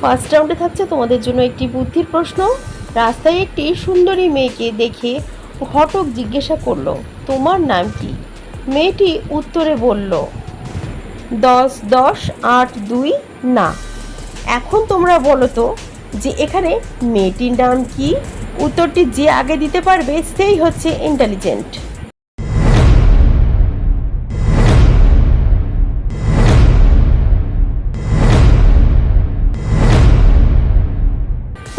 First রাউন্ডে থাকছে তোমাদের জন্য একটি বুদ্ধির প্রশ্ন। রাস্তায় একটি সুন্দরী মেয়েকে দেখে ঘটক জিজ্ঞাসা করল, তোমার নাম কি? মেয়েটি উত্তরে বলল, দশ দশ, আট, দুই, না। এখন তোমরা বলো তো যে এখানে মেয়েটির নাম কি? উত্তরটি যে আগে দিতে পারবে, সেই হচ্ছে ইন্টেলিজেন্ট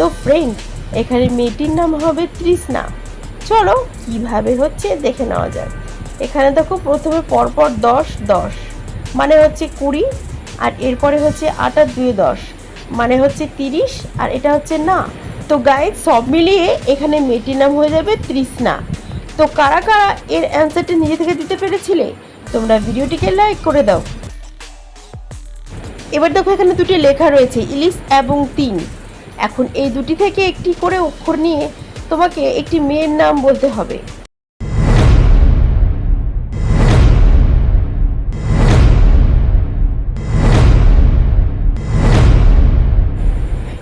তো ফ্রেন্ড এখানে মেয়েটির নাম হবে তৃষ্ণা। চলো, কীভাবে হচ্ছে দেখে নেওয়া যাক। এখানে দেখো প্রথমে পরপর দশ দশ। মানে হচ্ছে কুড়ি, আর এরপরে হচ্ছে আট দুই, দশ। মানে হচ্ছে তিরিশ, আর এটা হচ্ছে না। তো গায়ে সব মিলিয়ে এখানে মেয়েটির নাম হয়ে যাবে তৃষ্ণা। তো কারা কারা এর অ্যান্সারটা নিজে থেকে দিতে পেরেছিলে, তোমরা ভিডিওটিকে লাইক করে দাও। এবার দেখো এখানে দুটি লেখা রয়েছে, ইলিশ এবং তিন। এখন এই দুটি থেকে একটি করে অক্ষর নিয়ে তোমাকে একটি মেয়ের নাম বলতে হবে।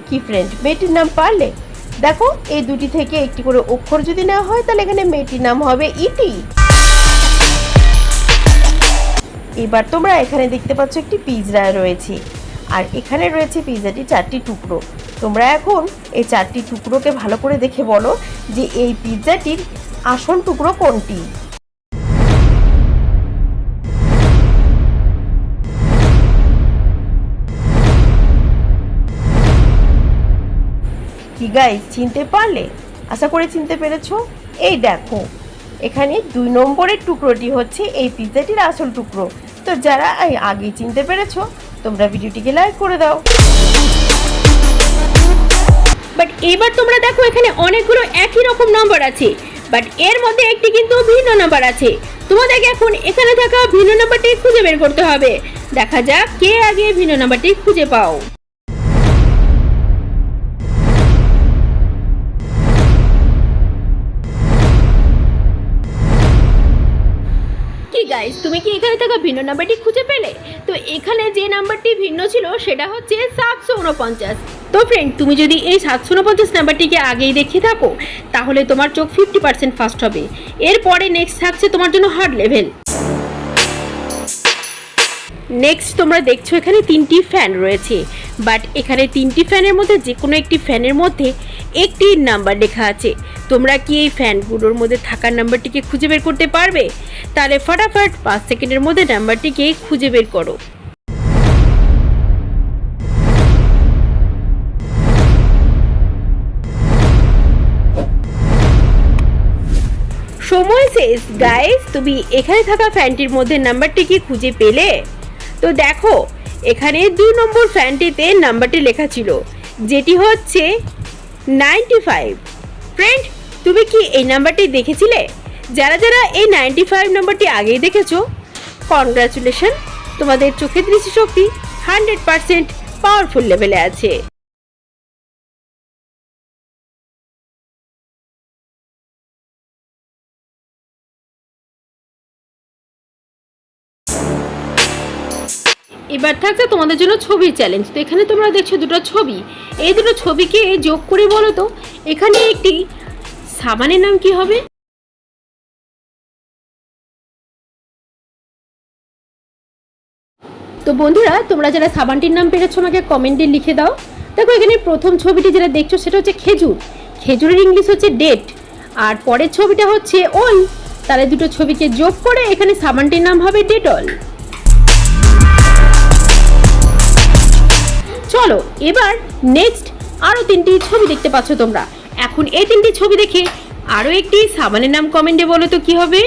কি ফ্রেন্ড মেয়েটির নাম পারলে? দেখো, এই দুটি থেকে একটি করে অক্ষর যদি নেওয়া হয়, তাহলে এখানে মেয়েটির নাম হবে ইটি এবার তোমরা এখানে দেখতে পাচ্ছ একটি পিৎজা রয়েছে। আর এখানে রয়েছে পিৎজাটি চারটি টুকরো। তোমরা এখন এই চারটি টুকরোকে ভালো করে দেখে বলো যে এই পিৎজাটির আসল টুকরো কোনটি? কি গাই চিনতে পারলে? আশা করে চিনতে পেরেছ। এই দেখো, এখানে দুই নম্বরের টুকরোটি হচ্ছে এই পিৎজাটির আসল টুকরো। তো যারা এই আগে চিনতে পেরেছ, তোমরা ভিডিওটিকে লাইক করে দাও। বাট এবার তোমরা দেখো এখানে অনেকগুলো একই রকম নাম্বার আছে। বাট এর মধ্যে একটি কিন্তু ভিন্ন নাম্বার আছে। তোমাদেরকে এখন এখানে থাকা ভিন্ন নাম্বারটি খুঁজে বের করতে হবে। দেখা যাক কে আগে ভিন্ন নাম্বারটি খুঁজে পাও। গাইস তুমি কি এখানে থাকা ভিন্ন নাম্বারটি খুঁজে পেলে? তো এখানে যে নাম্বারটি ভিন্ন ছিল, সেটা হচ্ছে সাতশো উনপঞ্চাশ তো ফ্রেন্ড তুমি যদি এই সাতশো উনপঞ্চাশ নাম্বারটিকে আগেই দেখে থাকো, তাহলে তোমার চোখ ফিফটি পার্সেন্ট ফাস্ট হবে। এরপরে নেক্সট থাকছে তোমার জন্য হার্ড লেভেল নেক্সট তোমরা দেখছ এখানে তিনটি ফ্যান রয়েছে। বাট এখানে তিনটি ফ্যানের মধ্যে যে কোনো একটি ফ্যানের মধ্যে একটি নাম্বার লেখা আছে। তোমরা কি এই ফ্যানগুলোর মধ্যে থাকার নাম্বারটিকে খুঁজে বের করতে পারবে? তাহলে ফটাফট পাঁচ সেকেন্ডের মধ্যে নাম্বারটিকে খুঁজে বের করো। সময় শেষ। গাইস তুমি এখানে থাকা ফ্যানটির মধ্যে নাম্বারটি কি খুঁজে পেলে? তো দেখো, এখানে দু নম্বর ফ্যানটিতে নাম্বারটি লেখা ছিল, যেটি হচ্ছে নাইনটি ফাইভ। ফ্রেন্ড তুমি কি এই নাম্বারটি দেখেছিলে? যারা যারা এই নাইনটি ফাইভ নাম্বারটি আগেই দেখেছ কনগ্রাচুলেশন তোমাদের চোখের দৃষ্টিশক্তি হান্ড্রেড পারসেন্ট পাওয়ারফুল লেভেলে আছে। এবার থাকছে তোমাদের জন্য ছবির চ্যালেঞ্জ তো এখানে তোমরা দেখছ দুটো ছবি। এই দুটো ছবিকে যোগ করে বলো তো, এখানে একটি সাবানের নাম কি হবে? তো বন্ধুরা, তোমরা যারা সাবানটির নাম পেরেছ, আমাকে কমেন্টে লিখে দাও। দেখো, এখানে প্রথম ছবিটি যেটা দেখছ, সেটা হচ্ছে খেজুর। খেজুরের ইংলিশ হচ্ছে ডেট। আর পরের ছবিটা হচ্ছে ওল। তাহলে দুটো ছবিকে যোগ করে এখানে সাবানটির নাম হবে ডেটল। চলো, এবার নেক্সট আরও তিনটি ছবি দেখতে পাচ্ছ তোমরা। এখন এই তিনটি ছবি দেখে আরও একটি সাবানের নাম কমেন্টে বলো তো কী হবে?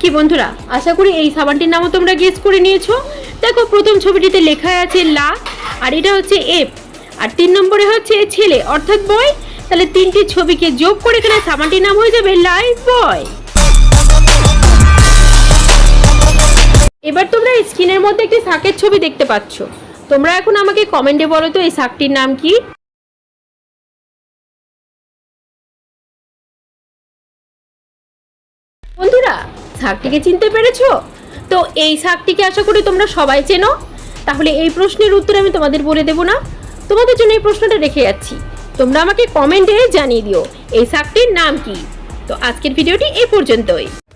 কি বন্ধুরা, আশা করি এই সাবানটির নামও তোমরা গেস করে নিয়েছো। দেখো, প্রথম ছবিটিতে লেখা আছে লা, আর এটা হচ্ছে এফ। আর তিন নম্বরে হচ্ছে ছেলে, অর্থাৎ বয় তাহলে তিনটি ছবিকে যোগ করে এখানে সাবানটির নাম হয়ে যাবে লাইফ বয়। স্ক্রিনের মধ্যে একটি শাকের ছবি দেখতে পাচ্ছ। তোমরা এখন আমাকে কমেন্টে বলো তো এই শাকটির নাম কি? বন্ধুরা, শাকটিকে চিনতে পেরেছ? তো এই শাকটিকে আশা করি তোমরা সবাই চেনো। তাহলে এই প্রশ্নের উত্তর আমি তোমাদের বলে দেবো না। তোমাদের জন্য এই প্রশ্নটা রেখে যাচ্ছি। তোমরা আমাকে কমেন্টে জানিয়ে দিও এই শাকটির নাম কি। তো আজকের ভিডিওটি এই পর্যন্তই।